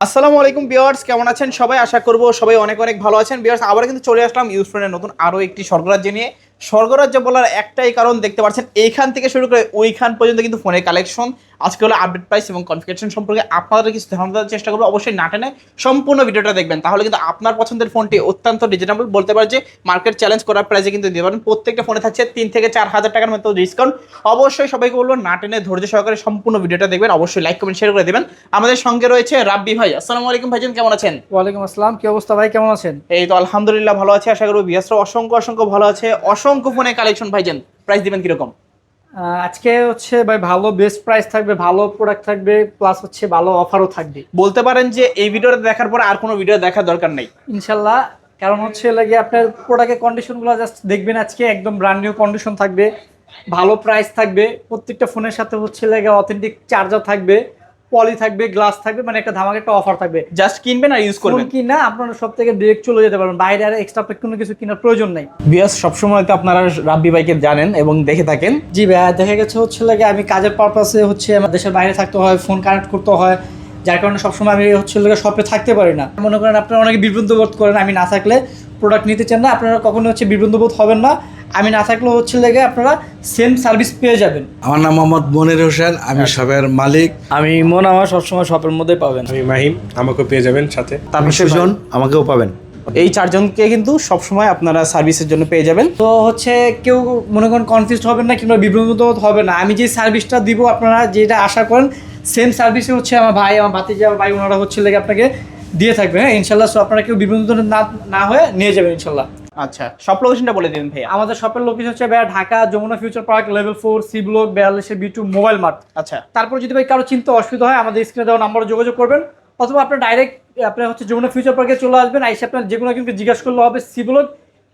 আসসালামু আলাইকুম বিয়ার্স কেমন আছেন সবাই? আশা করব সবাই অনেক অনেক ভালো আছেন। বিয়ার্স আবার কিন্তু চলে আসলাম ইউজ নতুন আরও একটি স্বর্গরাজ্য নিয়ে। স্বর্গরাজ্য বলার একটাই কারণ দেখতে পাচ্ছেন এইখান থেকে শুরু করে ওইখান পর্যন্ত কিন্তু ফোনের কালেকশন আজকে হলো আপডেট প্রাইস এবং কনফিগারেশন সম্পর্কে আপনাদের কিছু ধারণা দেওয়ার চেষ্টা করব। অবশ্যই না টেনে সম্পূর্ণ ভিডিওটা দেখবেন। তাহলে কিন্তু আপনার পছন্দের ফোনটি অত্যন্ত রিজনেবল বলতে পারে যে মার্কেট চ্যালেঞ্জ করার প্রাইসে কিন্তু দিতে পারেন। প্রত্যেকটা ফোনে থাকছে তিন থেকে চার হাজার টাকার মতো ডিসকাউন্ট অবশ্যই সবাইকে বলব না টেনে ধৈর্য সহকারে সম্পূর্ণ ভিডিওটা দেখবেন। অবশ্যই লাইক কমেন্ট শেয়ার করে দেবেন। আমাদের সঙ্গে রয়েছে রাব্বি ভাই। আসসালামু আলাইকুম ভাইজান কেমন আছেন? ওয়ালাইকুম আসসালাম। কি অবস্থা ভাই? কেমন আছেন? এই তো আলহামদুলিল্লাহ ভালো আছে। আশা করব বিয়াসরা অসংখ্য অসংখ্য ভালো আছে। অসংখ্য ফোনে কালেকশন ভাইজান। প্রাইস দিবেন কীরকম? আজকে হচ্ছে ভাই ভালো বেস্ট প্রাইস থাকবে ভালো প্রোডাক্ট থাকবে প্লাস হচ্ছে ভালো অফারও থাকবে। বলতে পারেন যে এই ভিডিওটা দেখার পর আর কোনো ভিডিও দেখার দরকার নেই। ইনশাল্লাহ কারণ হচ্ছে লাগে আপনার প্রোডাক্টের কন্ডিশনগুলো জাস্ট দেখবেন আজকে একদম ব্র্যান্ড নিউ কন্ডিশন থাকবে ভালো প্রাইস থাকবে প্রত্যেকটা ফোনের সাথে হচ্ছে লাগে অথেন্টিক চার্জার থাকবে। পলি থাকবে গ্লাস থাকবে মানে একটা ধামাকা একটা অফার থাকবে। জাস্ট কিনবেন আর ইউজ করবেন। কিনা আপনারা সব থেকে ডিরেক্ট চলে যেতে পারবেন। বাইরে আর এক্সট্রা কোনো কিছু কেনার প্রয়োজন নাই। বিয়াস সবসময় তো আপনারা রাব্বি বাইকে জানেন এবং দেখে থাকেন। জি ভাইয়া দেখা গেছে হচ্ছে লাগে আমি কাজের পারপাসে হচ্ছে আমার দেশের বাইরে থাকতে হয় ফোন কানেক্ট করতে হয়। যার কারণে সবসময় আমি হচ্ছে লাগে শপে থাকতে পারি না। মনে করেন আপনারা অনেকে বিভ্রান্ত বোধ করেন আমি না থাকলে প্রোডাক্ট নিতে চান না। আপনারা কখনো হচ্ছে বিভ্রান্ত বোধ হবেন না। আমি না থাকলেও হচ্ছে লেগে আপনারা সেম সার্ভিস পেয়ে যাবেন। আমার নাম মোহাম্মদ মনির হোসেন আমি শপের মালিক। আমি মন আমার সবসময় শপের মধ্যে পাবেন। আমি মাহিম আমাকেও পেয়ে যাবেন সাথে। তারপর সুজন আমাকেও পাবেন। এই চারজনকে কিন্তু সবসময় আপনারা সার্ভিসের জন্য পেয়ে যাবেন। তো হচ্ছে কেউ মনে করেন কনফিউজ হবেন না কিংবা বিভ্রান্ত হবে না। আমি যে সার্ভিসটা দিব আপনারা যেটা আশা করেন সেম সার্ভিসে হচ্ছে আমার ভাই আমার ভাতিজা আমার ভাই ওনারা হচ্ছে লেগে আপনাকে দিয়ে থাকবে। হ্যাঁ ইনশাল্লাহ। সো আপনারা কেউ বিভ্রান্ত না না হয়ে নিয়ে যাবেন ইনশাল্লাহ। আচ্ছা সব লোকেশনটা বলে দিন ভাইয়া। আমাদের শপের লোকেশন হচ্ছে ভাইয়া Dhaka Jamuna future park level four C block বিয়াল্লিশের B two mobile mart আচ্ছা। তারপর যদি ভাই কারও চিন্তা অসুবিধা হয় আমাদের স্ক্রিনে দেওয়া নাম্বারে যোগাযোগ করবেন অথবা আপনার ডাইরেক্ট আপনার হচ্ছে যমুনা ফিউচার পার্কে চলে আসবেন আইসে আপনার যে কোনো কিন্তু জিজ্ঞাসা করলে হবে সি ব্লক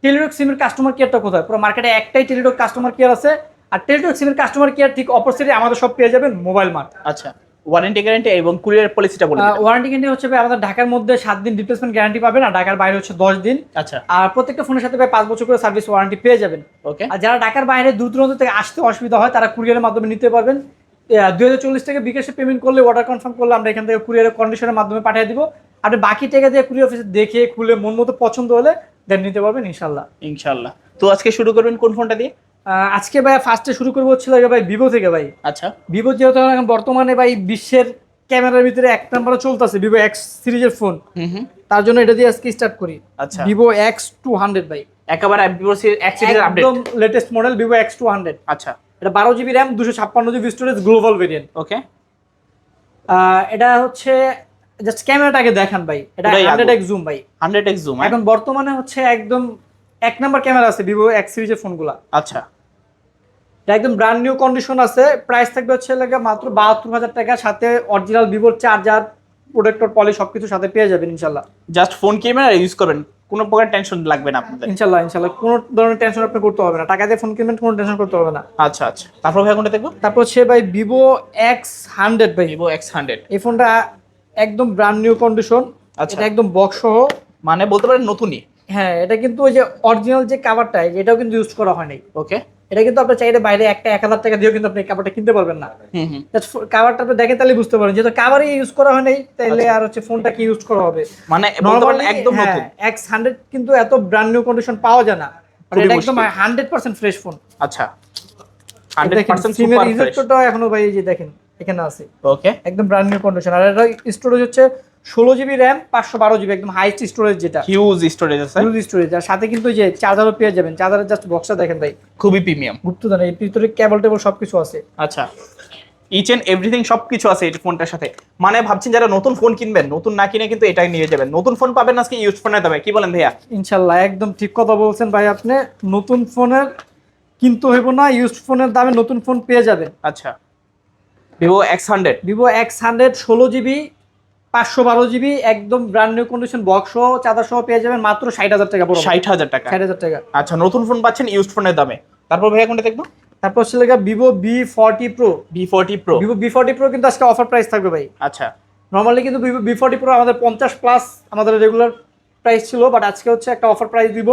টেলিডক সিমের কাস্টমার কেয়ারটা কোথায়? পুরো মার্কেটে একটাই টেলিডক কাস্টমার কেয়ার আছে আর টেলিডক সিমের কাস্টমার কেয়ার ঠিক অপোজিটে আমাদের সব পেয়ে যাবেন মোবাইল মার্ট আচ্ছা। ওয়ারেন্টি গ্যারান্টি এবং কুরিয়ার পলিসিটা বলে দিন ওয়ারেন্টি গ্যারান্টি হচ্ছে ভাই আমাদের ঢাকার মধ্যে সাত দিন রিপ্লেসমেন্ট গ্যারান্টি পাবেন আর ঢাকার বাইরে হচ্ছে দশ দিন। আচ্ছা। আর প্রত্যেকটা ফোনের সাথে ভাই পাঁচ বছর করে সার্ভিস ওয়ারেন্টি পেয়ে যাবেন। ওকে আর যারা ঢাকার বাইরে দূর দূরান্ত থেকে আসতে অসুবিধা হয় তারা কুরিয়ারের মাধ্যমে নিতে পারবেন। দুই হাজার চল্লিশ থেকে বিকাশে পেমেন্ট করলে অর্ডার কনফার্ম করলে আমরা এখান থেকে কুরিয়ারের কন্ডিশনের মাধ্যমে পাঠিয়ে দিব। আপনি বাকি টাকা দিয়ে কুরিয়ার অফিসে দেখে খুলে মন মতো পছন্দ হলে দেন নিতে পারবেন ইনশাল্লাহ ইনশাল্লাহ তো আজকে শুরু করবেন কোন ফোনটা দিয়ে? আজকে ভাই ফার্স্টে শুরু করব হচ্ছিল ভাই ভিভো থেকে ভাই। আচ্ছা। ভিভো যেহেতু এখন বর্তমানে ভাই বিশ্বের ক্যামেরার ভিতরে এক নাম্বারে চলতেছে ভিভো এক্স সিরিজের ফোন তার জন্য এটা দিয়ে আজকে স্টার্ট করি। আচ্ছা। ভিভো এক্স টু হান্ড্রেড ভাই। একেবারে ভিভো এক সিরিজের আপডেট একদম latest model Vivo X two hundred আচ্ছা। এটা বারো জিবি র্যাম দুশো ছাপ্পান্ন GB storage global variant okay এটা হচ্ছে জাস্ট ক্যামেরাটাকে দেখান ভাই। এটা হান্ড্রেড। এক্স জুম ভাই। হান্ড্রেড এক্স জুম এখন বর্তমানে হচ্ছে একদম এক নাম্বার ক্যামেরা আছে ভিভো এক্স সিরিজের ফোনগুলা। আচ্ছা। এটা একদম ব্র্যান্ড নিউ কন্ডিশন আছে প্রাইস থাকবে হচ্ছে লাগে মাত্র বাহাত্তর হাজার টাকা সাথে অরিজিনাল ভিভোর চার্জার প্রোডাক্টর পলি সবকিছু সাথে পেয়ে যাবেন ইনশাল্লাহ জাস্ট ফোন ক্যামেরা ইউজ করবেন কোনো প্রকার টেনশন লাগবে না আপনাদের। ইনশাল্লাহ ইনশাল্লাহ কোনো ধরনের টেনশন আপনি করতে হবে না। টাকা দিয়ে ফোন কিনবেন কোনো টেনশন করতে হবে না। আচ্ছা আচ্ছা। তারপর ভাই কোনটা দেখব? তারপর হচ্ছে ভাই ভিভো এক্স হান্ড্রেড ভাই। ভিভো এক্স হান্ড্রেড এই ফোনটা একদম ব্র্যান্ড নিউ কন্ডিশন আচ্ছা। এটা একদম বক্স সহ। মানে বলতে পারেন নতুনই। হ্যাঁ এটা কিন্তু ওই যে অরিজিনাল যে কাভারটা এটাও কিন্তু ইউজ করা হয় হয়নি ওকে এটা কিন্তু আপনি চাইলে বাইরে একটা এক হাজার টাকা দিয়েও কিন্তু আপনি কাভারটা কিনতে পারবেন না। হুম হুম। কাভারটা আপনি দেখেন তাহলে বুঝতে পারেন যেহেতু কাভারই ইউজ করা হয়নি তাহলে আর হচ্ছে ফোনটা কি ইউজ করা হবে? মানে বলতে একদম নতুন। এক্স হান্ড্রেড কিন্তু এত ব্র্যান্ড নিউ কন্ডিশন পাওয়া যায় না। আর এটা একদম। হান্ড্রেড পার্সেন্ট ফ্রেশ ফোন আচ্ছা। হান্ড্রেড পার্সেন্ট সিমের এখনও ভাই এই যে দেখেন এখানে আছে। ওকে একদম ব্র্যান্ড নিউ কন্ডিশন আর এটা স্টোরেজ হচ্ছে ষোলো জিবি র্যাম পাঁচশো বারো জিবি একদম হাইস্ট স্টোরেজ যেটা। হিউজ স্টোরেজ আছে। ফুল স্টোরেজ আর সাথে কিন্তু যে চার্জারও পেয়ে যাবেন। চার্জারের জাস্ট বক্সটা দেখেন ভাই। খুবই প্রিমিয়াম গুপ্ত দানা এর ভিতরে কেবল টেবল সবকিছু আছে। আচ্ছা। ইচ এন্ড এভরিথিং সবকিছু আছে এই ফোনটার সাথে। মানে ভাবছেন যারা নতুন ফোন কিনবেন নতুন না কিনে কিন্তু এটাই নিয়ে যাবেন। নতুন ফোন পাবেন আজকে ইউজ ফোনের দামে কি বলেন ভাইয়া? ইনশাল্লাহ একদম ঠিক কথা বলছেন ভাই আপনি। নতুন ফোনের কিন্তু হইব না ইউজ ফোনের দামে নতুন ফোন পেয়ে যাবেন। আচ্ছা। Vivo X hundred Vivo X hundred ষোলো জিবি পাঁচশো বারো জিবি একদম ব্র্যান্ড নিউ কন্ডিশন বক্স চাঁদা সহ পেয়ে যাবেন মাত্র ষাট হাজার টাকা ষাট হাজার টাকা। ষাট হাজার টাকা। আচ্ছা নতুন ফোন পাচ্ছেন ইউজ ফোনের দামে। তারপর ভাইয়া কোনটা দেখব? তারপর হচ্ছে Vivo V forty pro V forty pro Vivo V forty pro কিন্তু আজকে অফার প্রাইস থাকবে ভাই। আচ্ছা। নর্মালি কিন্তু ভিভো বি ফর্টি প্রো আমাদের পঞ্চাশ প্লাস আমাদের রেগুলার প্রাইস ছিল বাট আজকে হচ্ছে একটা অফার প্রাইস দিব।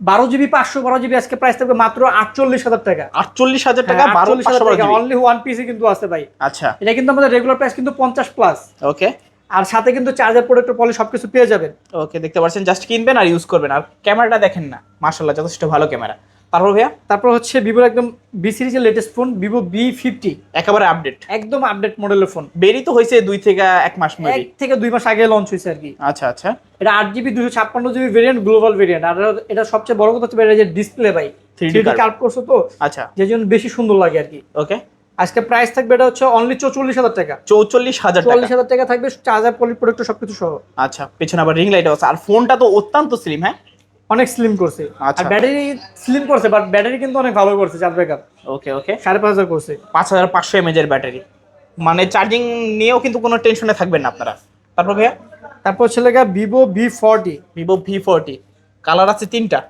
বারো জিবি পাঁচশো বারো জিবি আজকে প্রাইস থাকবে মাত্র আটচল্লিশ হাজার টাকা। আটচল্লিশ হাজার টাকা হ্যাঁ, বারো 48,000 পাঁচশো বারো টাকা। অনলি ওয়ান পিসি কিন্তু আছে ভাই। আচ্ছা। এটা কিন্তু আমাদের রেগুলার প্রাইস কিন্তু পঞ্চাশ প্লাস ওকে আর সাথে কিন্তু চার্জার প্রোডাক্টের পলি সবকিছু পেয়ে যাবেন। ওকে দেখতে পাচ্ছেন জাস্ট কিনবেন আর ইউজ করবেন। আর ক্যামেরাটা দেখেন না মাশাল্লাহ যথেষ্ট ভালো ক্যামেরা। তারপর ভাইয়া? তারপর হচ্ছে ভিভোর একদম বি সিরিজের latest phone Vivo V fifty একেবারে আপডেট একদম আপডেট মডেলের ফোন বেরি তো হয়েছে দুই থেকে এক মাস এক থেকে দুই মাস আগে লঞ্চ হয়েছে আর কি। আচ্ছা আচ্ছা। এটা আট জিবি দুশো ছাপ্পান্ন জিবি ভেরিয়েন্ট গ্লোবাল ভেরিয়েন্ট আর এটা সবচেয়ে বড় কথা হচ্ছে এটা যে ডিসপ্লে ভাই। 3D three curve। কার্ভ করছ তো আচ্ছা। যে জন্য বেশি সুন্দর লাগে আর কি। ওকে আজকে প্রাইস থাকবে এটা হচ্ছে অনলি চৌচল্লিশ হাজার টাকা। চৌচল্লিশ হাজার টাকা। চল্লিশ হাজার টাকা থাকবে চার্জার পলি প্রোডাক্ট সবকিছু সহ। আচ্ছা পেছনে আবার রিং লাইট আছে। আর ফোনটা তো অত্যন্ত স্লিম হ্যাঁ? অনেক স্লিম করছে। আচ্ছা। আর ব্যাটারি স্লিম করছে বাট ব্যাটারি কিন্তু অনেক ভালো করছে চার্জ ব্যাকআপ ওকে ওকে সাড়ে পাঁচ হাজার করছে। পাঁচ হাজার পাঁচশো এমএজ এর ব্যাটারি মানে চার্জিং নিয়েও কিন্তু কোনো টেনশনে থাকবেন না আপনারা। তারপর ভাইয়া? তারপর ছেলে Vivo V forty Vivo V forty colour আছে তিনটা।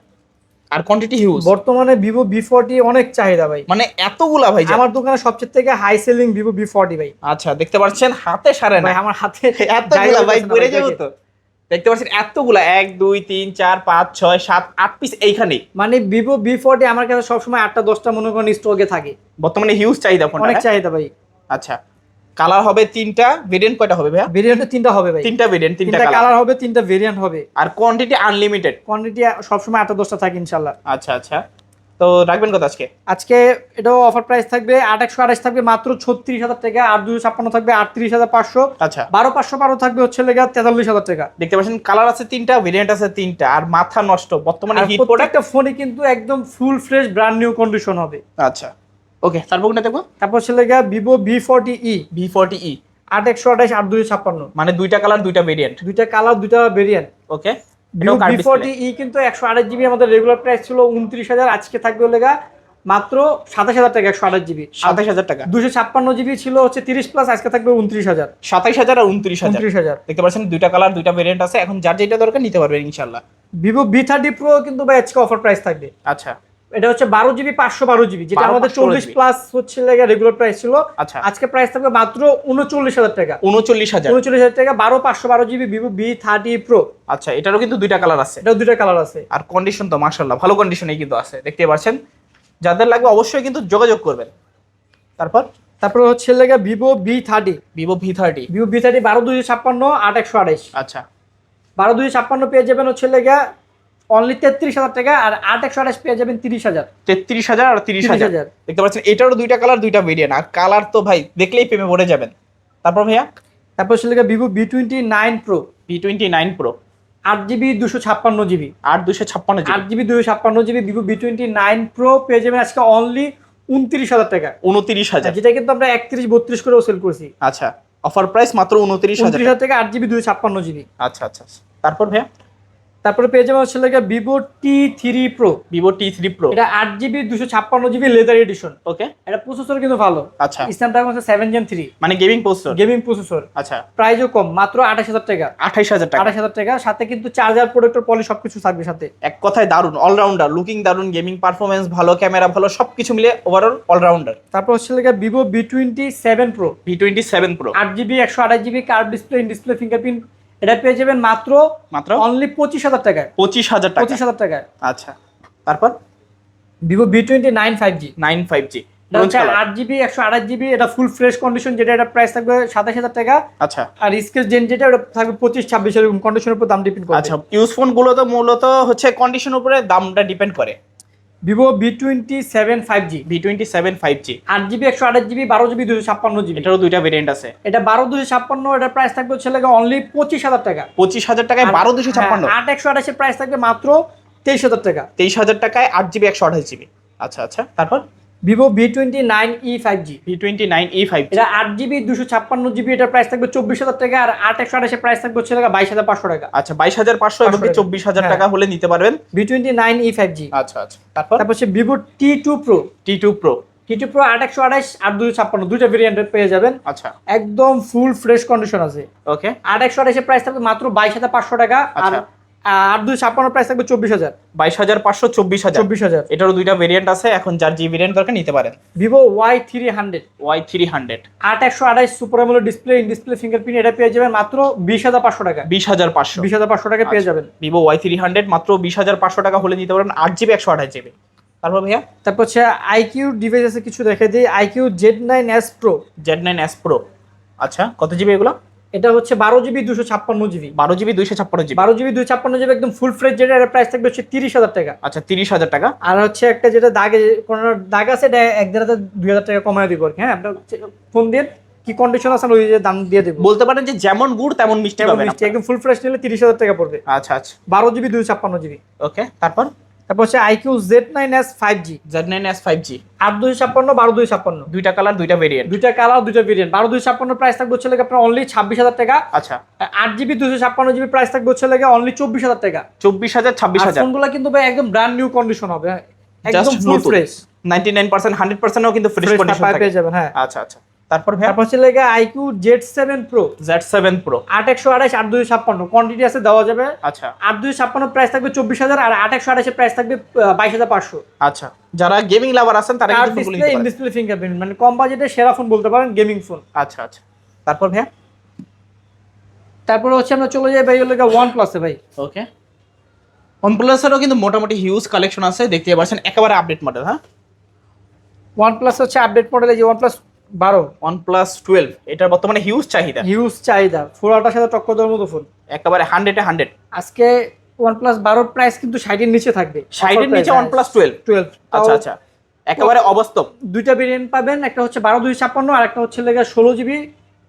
আর কোয়ান্টিটি হিউজ বর্তমানে ভিভো ভি ফর্টি অনেক চাহিদা ভাই। মানে এতগুলা ভাই আমার দোকানে সবচেয়ে থেকে high selling Vivo V forty ভাই। আচ্ছা দেখতে পাচ্ছেন হাতে সারে না। আমার হাতে এতগুলা ভাই বেড়ে যাব তো। দেখতে পাচ্ছেন এতগুলা এক দুই তিন চার পাঁচ ছয় সাত আট পিস এইখানে। মানে ভিভো ভি ফর্টি আমার কাছে সবসময় আটটা দশটা মনে করেন স্টকে থাকে। বর্তমানে হিউজ চাহিদা ফোনটা অনেক? চাহিদা ভাই। আচ্ছা। কালার হবে তিনটা ভেরিয়েন্ট কয়টা হবে ভাইয়া? ভেরিয়েন্টে তিনটা হবে ভাই। তিনটা ভেরিয়েন্ট তিনটা কালার হবে তিনটা ভেরিয়েন্ট হবে। আর কোয়ান্টিটি আনলিমিটেড কোয়ান্টিটি সবসময় আটটা দশটা থাকে ইনশাল্লাহ। আচ্ছা আচ্ছা। তো রাখবেন কত আজকে? আজকে এটাও অফার প্রাইস থাকবে আট একশো আঠাশ থাকবে মাত্র ছত্রিশ হাজার টাকা আর দুশো ছাপ্পান্ন থাকবে আটত্রিশ হাজার পাঁচশো। আচ্ছা। বারো পাঁচশো বারো থাকবে হচ্ছে লেগে তেতাল্লিশ হাজার টাকা। দেখতে পাচ্ছেন কালার আছে তিনটা ভেরিয়েন্ট আছে তিনটা আর মাথা নষ্ট। বর্তমানে আর হিট প্রোডাক্ট প্রত্যেকটা ফোনই কিন্তু একদম full fresh brand new condition হবে। আচ্ছা। ওকে তারপর কোনটা দেখব। তারপর হচ্ছে লেগে Vivo V forty E V forty E আট একশো আঠাশ আট দুশো ছাপ্পান্ন। মানে দুইটা কালার দুইটা ভেরিয়েন্ট দুইটা কালার দুইটা variant okay V forty E কিন্তু একশো আঠাশ জিবি আমাদের রেগুলার প্রাইস ছিল উনত্রিশ হাজার আজকে থাকবে লেগা মাত্র সাতাশ হাজার টাকা একশো আঠাশ জিবি সাতাশ হাজার টাকা। দুশো ছাপ্পান্ন জিবি ছিল হচ্ছে তিরিশ প্লাস আজকে থাকবে উনত্রিশ হাজার। সাতাইশ হাজার আর উনত্রিশ হাজার। উনত্রিশ হাজার। দেখতে পাচ্ছেন দুইটা কালার দুইটা ভেরিয়েন্ট আছে। এখন যার যেটা দরকার নিতে পারবেন ইনশাল্লাহ ভিভো ভি থার্টি প্রো কিন্তু ভাই আজকে অফার প্রাইস থাকবে। আচ্ছা। এটা হচ্ছে বারো জিবি পাঁচশো বারো জিবি যেটা 12 আমাদের চল্লিশ প্লাস হচ্ছে রেগুলার প্রাইস ছিল। আচ্ছা। আজকে প্রাইস থাকবে মাত্র উনচল্লিশ হাজার টাকা। উনচল্লিশ হাজার। উনচল্লিশ হাজার টাকা বারো পাঁচশো বারো GB Vivo V thirty pro আচ্ছা এটারও কিন্তু দুইটা কালার আছে। এটাও দুইটা কালার আছে। আর কন্ডিশন তো মার্শাল্লাহ ভালো কন্ডিশনেই কিন্তু আছে দেখতে পাচ্ছেন? যাদের লাগবে অবশ্যই কিন্তু যোগাযোগ করবেন। তারপর? তারপরে হচ্ছে লেগে Vivo V thirty Vivo V thirty Vivo V thirty বারো দুইশো ছাপ্পান্ন আট একশো আঠাইশ আচ্ছা। বারো দুইশো ছাপ্পান্ন পেয়ে যাবেন হচ্ছে লেগে অনলি তেত্রিশ হাজার টাকা আর আট একশো আঠাশ পেয়ে যাবেন তিরিশ হাজার। তেত্রিশ হাজার আর তিরিশ 30,000 হাজার। দেখতে পাচ্ছেন এটারও দুইটা কালার দুইটা ভেরিয়েন্ট আর কালার তো ভাই দেখলেই প্রেমে পড়ে যাবেন। তারপর ভাইয়া? তারপর লেগে Vivo V twenty nine pro V twenty nine pro আট জিবি দুশো ছাপ্পান্ন জিবি আট দুশো ছাপ্পান্ন আট জিবি দুশো ছাপ্পান্ন GB Vivo V twenty nine pro পেয়ে যাবেন আজকে অনলি উনত্রিশ হাজার টাকা। উনত্রিশ হাজার। যেটা কিন্তু আমরা একত্রিশ বত্রিশ করেও সেল করছি। আচ্ছা অফার প্রাইস মাত্র উনত্রিশ হাজার। টাকা আট জিবি দুশো ছাপ্পান্ন জিবি আচ্ছা আচ্ছা আচ্ছা। তারপর ভাইয়া? তারপরে পেয়ে যাবেন হচ্ছে লেগে Vivo T three pro Vivo T three pro এটা আট জিবি দুশো ছাপ্পান্ন জিবি লেদার এডিশন ওকে এটা প্রসেসর কিন্তু ভালো। আচ্ছা। স্ন্যাপড্রাগন হচ্ছে সেভেন জেন থ্রি মানে গেমিং প্রসেসর গেমিং প্রসেসর আচ্ছা। প্রাইসও কম মাত্র আঠাশ হাজার টাকা। আঠাশ হাজার টাকা। আঠাশ হাজার টাকা। সাথে কিন্তু চার্জার প্রোডাক্টর পলি সবকিছু থাকবে সাথে। এক কথায় দারুণ অলরাউন্ডার লুকিং দারুণ গেমিং পারফরমেন্স ভালো ক্যামেরা ভালো সবকিছু মিলে ওভারঅল অলরাউন্ডার তারপর হচ্ছে লেগে Vivo V twenty seven pro V twenty seven pro আট জিবি একশো আঠাশ GB curve display display fingerprint এটা পেয়ে যাবেন মাত্র মাত্র? অনলি পঁচিশ হাজার টাকায়। পঁচিশ হাজার টাকা পঁচিশ হাজার টাকায়। আচ্ছা। তারপর? Vivo V twenty nine five G. Nine five G. আট জিবি একশো আঠাশ জিবি এটা ফুল ফ্রেশ কন্ডিশন যেটা এটা প্রাইস থাকবে সাতাশ হাজার টাকা। আচ্ছা। আর স্কেচ জেন যেটা ওটা থাকবে পঁচিশ ছাব্বিশ কন্ডিশনের উপর দাম ডিপেন্ড করে আচ্ছা ইউজ ফোনগুলো তো মূলত হচ্ছে কন্ডিশন উপরে দামটা ডিপেন্ড করে। Vivo V twenty seven five G V twenty seven five G আট জিবি একশো আঠাশ জিবি বারো জিবি দুশো ছাপ্পান্ন জিবি এটারও দুইটা ভেরিয়েন্ট আছে। এটা বারো দুশো ছাপ্পান্ন এটার প্রাইস থাকবে হচ্ছে লাগে অনলি পঁচিশ হাজার টাকা। পঁচিশ হাজার টাকায় বারো দুশো ছাপ্পান্ন। হ্যাঁ, আট একশো আঠাশের প্রাইস থাকবে মাত্র তেইশ হাজার টাকা। তেইশ হাজার টাকায় আট জিবি একশো আঠাশ জিবি আচ্ছা আচ্ছা তারপর? Vivo V twenty nine E five G V twenty nine E five এটা আট জিবি দুশো ছাপ্পান্ন জিবি এটার প্রাইস থাকবে চব্বিশ হাজার টাকা আর আট একশো আঠাশের প্রাইস থাকবে হচ্ছে লেগে বাইশ হাজার পাঁচশো টাকা। আচ্ছা বাইশ হাজার পাঁচশো এবং 500 চব্বিশ হাজার হ্যাঁ। টাকা হলে নিতে পারবেন। V twenty nine E five G আচ্ছা আচ্ছা। তারপর? তারপর হচ্ছে Vivo T two pro T two pro T two pro আট একশো আঠাশ আর দুশো ছাপ্পান্ন দুইটা ভেরিয়েন্টের পেয়ে যাবেন। আচ্ছা। একদম ফুল ফ্রেশ কন্ডিশন আছে। ওকে আট একশো আঠাশের প্রাইস থাকবে মাত্র বাইশ হাজার পাঁচশো টাকা। আর আচ্ছা। আট দুশো ছাপ্পান্ন প্রাইস থাকবে চব্বিশ হাজার। বাইশ হাজার পাঁচশো চব্বিশ হাজার। চব্বিশ হাজার এটারও দুইটা ভেরিয়েন্ট আছে এখন যার যে ভেরিয়েন্ট দরকার নিতে পারেন। Vivo Y three hundred Y three hundred আট একশো আঠাশ super AMOLED display in display fingerprint এটা পেয়ে যাবেন মাত্র বিশ হাজার পাঁচশো টাকা। বিশ হাজার পাঁচশো। বিশ হাজার পাঁচশো টাকা পেয়ে যাবেন। ভিভো ওয়াই থ্রি হান্ড্রেড মাত্র বিশ হাজার পাঁচশো টাকা হলে নিতে পারেন আট জিবি একশো আঠাশ জিবি। তারপর ভাইয়া? তারপর হচ্ছে আইকিউ ডিভাইস আছে কিছু দেখে দিই। IQOO Z nine S pro Z nine S pro আচ্ছা কত জিবি এগুলো? এটা হচ্ছে বারো জিবি দুশো ছাপ্পান্ন জিবি। বারো জিবি দুইশো ছাপ্পান্ন জিবি। বারো জিবি দুই ছাপ্পান্ন জিবি একদম ফুল ফ্রেশ যেটা এর প্রাইস থাকবে হচ্ছে তিরিশ হাজার টাকা। আচ্ছা তিরিশ হাজার টাকা। আর হচ্ছে একটা যেটা দাগে কোনো দাগ আছে এটা এক দেড় হাজার দুই হাজার টাকা কমায় দিব আর কি হ্যাঁ? আপনার ফোন দিয়ে কি কন্ডিশন আছে ওই যে দাম দিয়ে দেবো। বলতে পারেন যে যেমন গুড় তেমন মিষ্টি পাবেন মিষ্টি একদম ফুল ফ্রেশ নিলে তিরিশ হাজার টাকা পড়বে। আচ্ছা আচ্ছা। বারো জিবি দুই ছাপ্পান্ন জিবি। ওকে তারপর? তারপর হচ্ছে iQOO Z nine S five G Z nine S five G আট দুই ছাপ্পান্ন বারো দুই ছাপ্পান্ন। দুইটা কালার দুইটা ভেরিয়েন্ট দুইটা কালার দুইটা ভেরিয়েন্ট বারো দুই ছাপ্পান্ন প্রাইস থাকবে হচ্ছে লাগে আপনার অনলি ছাব্বিশ হাজার টাকা। আচ্ছা। আট জিবি দুশো ছাপ্পান্ন জিবি প্রাইস থাকবে হচ্ছে লাগে অনলি চব্বিশ হাজার টাকা। চব্বিশ হাজার ছাব্বিশ হাজার। ফোনগুলো কিন্তু ভাই একদম ব্র্যান্ড নিউ কন্ডিশন হবে। একদম full fresh ninety nine percent hundred পার্সেন্টও কিন্তু ফ্রেশ কন্ডিশন পেয়ে যাবেন হ্যাঁ। আচ্ছা আচ্ছা। তারপর তারপর হচ্ছে লাগে iQOO Z seven pro Z seven pro আট একশো আঠাশ আট দুই ছাপ্পান্ন। কোয়ান্টিটি আছে দেওয়া যাবে। আচ্ছা। আট দুই ছাপ্পান্ন প্রাইস থাকবে চব্বিশ হাজার আর আট একশো আঠাশের প্রাইস থাকবে বাইশ হাজার পাঁচশো। আচ্ছা। যারা গেমিং লাভার আছেন তারা ডিসপ্লে ইন ডিসপ্লে ফিঙ্গারপ্রিন্ট মানে কম বাজেটে সেরা ফোন বলতে পারেন গেমিং ফোন আচ্ছা আচ্ছা। তারপর ভাইয়া তারপর হচ্ছে আমরা চলে যাই ভাই হলো ওয়ান প্লাসে ভাই। ওকে ওয়ানপ্লাসেরও কিন্তু মোটামুটি হিউজ কালেকশন আছে দেখতে পাচ্ছেন একেবারে আপডেট মডেল হ্যাঁ? ওয়ান প্লাস হচ্ছে আপডেট মডেল যে ওয়ান প্লাস বারো। টুয়েলভ এটার বর্তমানে হিউজ চাহিদা। হিউজ চাহিদা। সাথে টক্কর দেওয়ার মতো ফোন একেবারে হান্ড্রেডে হান্ড্রেড আজকে বারোর প্রাইস কিন্তু ষাটের নিচে থাকবে। নিচে টুয়েলভ টুয়েলভ আচ্ছা আচ্ছা। একেবারে অবাস্তব দুইটা ভেরিয়েন্ট পাবেন একটা হচ্ছে বারো দুই ছাপ্পান্ন আর একটা হচ্ছে লেগে ষোলো জিবি